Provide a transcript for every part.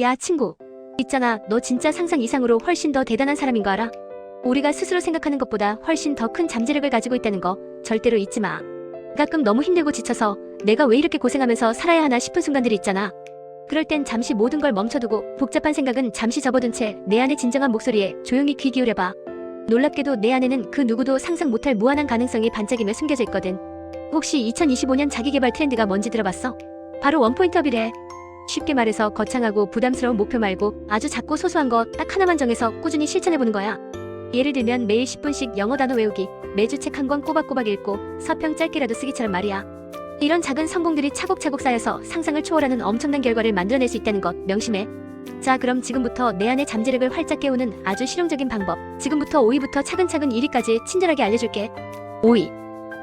야, 친구. 있잖아, 너 진짜 상상 이상으로 훨씬 더 대단한 사람인 거 알아? 우리가 스스로 생각하는 것보다 훨씬 더 큰 잠재력을 가지고 있다는 거 절대로 잊지 마. 가끔 너무 힘들고 지쳐서 내가 왜 이렇게 고생하면서 살아야 하나 싶은 순간들이 있잖아. 그럴 땐 잠시 모든 걸 멈춰두고 복잡한 생각은 잠시 접어둔 채 내 안의 진정한 목소리에 조용히 귀 기울여봐. 놀랍게도 내 안에는 그 누구도 상상 못할 무한한 가능성이 반짝이며 숨겨져 있거든. 혹시 2025년 자기개발 트렌드가 뭔지 들어봤어? 바로 원포인트 업이래. 쉽게 말해서 거창하고 부담스러운 목표 말고 아주 작고 소소한 거 딱 하나만 정해서 꾸준히 실천해보는 거야. 예를 들면 매일 10분씩 영어 단어 외우기, 매주 책 한 권 꼬박꼬박 읽고 서평 짧게라도 쓰기처럼 말이야. 이런 작은 성공들이 차곡차곡 쌓여서 상상을 초월하는 엄청난 결과를 만들어낼 수 있다는 것 명심해. 자, 그럼 지금부터 내 안의 잠재력을 활짝 깨우는 아주 실용적인 방법. 지금부터 5위부터 차근차근 1위까지 친절하게 알려줄게. 5위.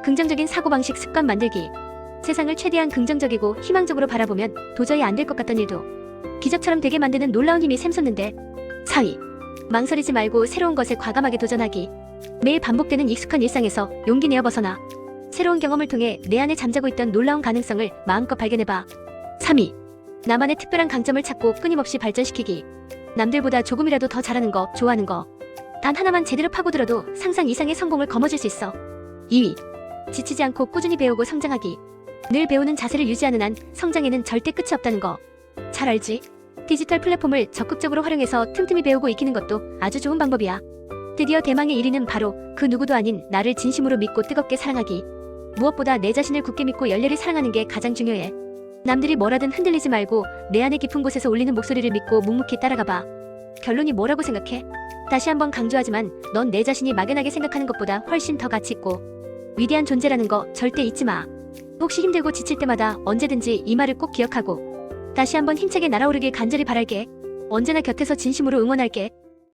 긍정적인 사고방식 습관 만들기. 세상을 최대한 긍정적이고 희망적으로 바라보면 도저히 안 될 것 같던 일도 기적처럼 되게 만드는 놀라운 힘이 샘솟는데 4위 망설이지 말고 새로운 것에 과감하게 도전하기. 매일 반복되는 익숙한 일상에서 용기 내어 벗어나 새로운 경험을 통해 내 안에 잠자고 있던 놀라운 가능성을 마음껏 발견해봐. 3위 나만의 특별한 강점을 찾고 끊임없이 발전시키기. 남들보다 조금이라도 더 잘하는 거 좋아하는 거. 단 하나만 제대로 파고들어도 상상 이상의 성공을 거머쥘 수 있어. 2위 지치지 않고 꾸준히 배우고 성장하기 늘 배우는 자세를 유지하는 한 성장에는 절대 끝이 없다는 거. 잘 알지? 디지털 플랫폼을 적극적으로 활용해서 틈틈이 배우고 익히는 것도 아주 좋은 방법이야. 드디어 대망의 1위는 바로 그 누구도 아닌 나를 진심으로 믿고 뜨겁게 사랑하기. 무엇보다 내 자신을 굳게 믿고 열렬히 사랑하는 게 가장 중요해. 남들이 뭐라든 흔들리지 말고 내 안의 깊은 곳에서 울리는 목소리를 믿고 묵묵히 따라가 봐. 결론이 뭐라고 생각해? 다시 한번 강조하지만 넌 내 자신이 막연하게 생각하는 것보다 훨씬 더 가치 있고 위대한 존재라는 거 절대 잊지 마. 혹시 힘들고 지칠 때마다 언제든지 이 말을 꼭 기억하고 다시 한번 힘차게 날아오르길 간절히 바랄게. 언제나 곁에서 진심으로 응원할게.